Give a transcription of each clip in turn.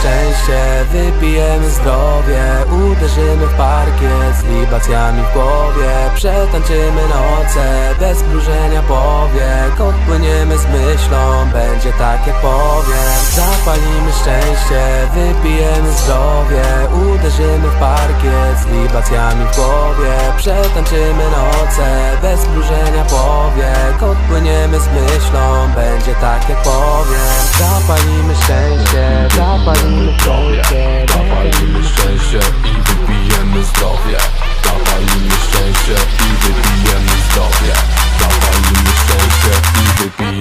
szczęście, wypijemy zdrowie Uderzymy w parkiet z libacjami w głowie Przetańczymy noce, bez zbrużenia powiek Odpłyniemy z myślą, będzie tak jak powiem. Zapalimy szczęście, wypijemy zdrowie Uderzymy w parkiet z libacjami w głowie Przetańczymy noce, bez zbrużenia powiek Odpłyniemy z myślą, będzie tak jak powiem. Zapalimy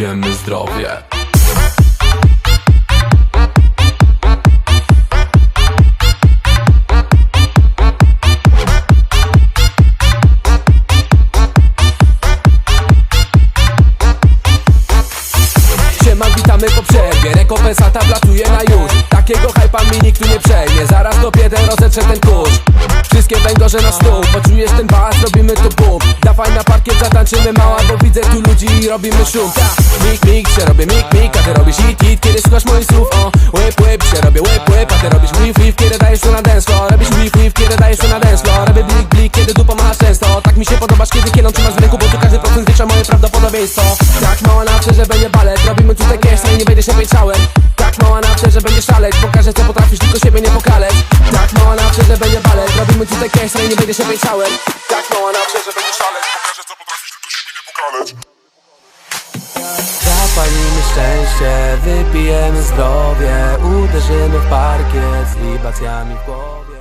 wypijemy zdrowie. Witamy po przerwie. Rekompensata wlatuje na już. Takiego hypa mi nikt tu nie przejmie. Zaraz do jeden rozetrze ten kurz. Wszystkie węgorze na stół. Poczujesz ten bas, robimy tu bum Dawaj na parkiet, zatańczymy mała widzę tu ludzi i robimy szum. Mik, mik, się robię mik, mik A ty robisz hit, hit, kiedy słuchasz moich słów O, whip, whip, się robię whip, whip A ty robisz whip, whip, kiedy dajesz tu na dance floor Robisz whip, whip, kiedy dajesz tu na dance floor Robię blik, blik, kiedy dupa machasz często Tak mi się podobasz, kiedy kielą trzymasz w ręku Bo tu każdy procent zwiększa moje prawdopodobieństwo. Tak mała na wsi, że będzie balet Robimy tutaj no i nie będziesz się pieczałem Tak mała na wsi, że będzie szaleć Pokażę co potrafisz, tylko siebie nie pokaleć. Tak mała na wsi, że będzie balet Robimy tutaj no i nie będziesz się pieczałem Tak mała na wsi, że będzie szaleć Pokażę co potrafisz, Zapalimy szczęście, wypijemy zdrowie Uderzymy w parkiet z libacjami w głowie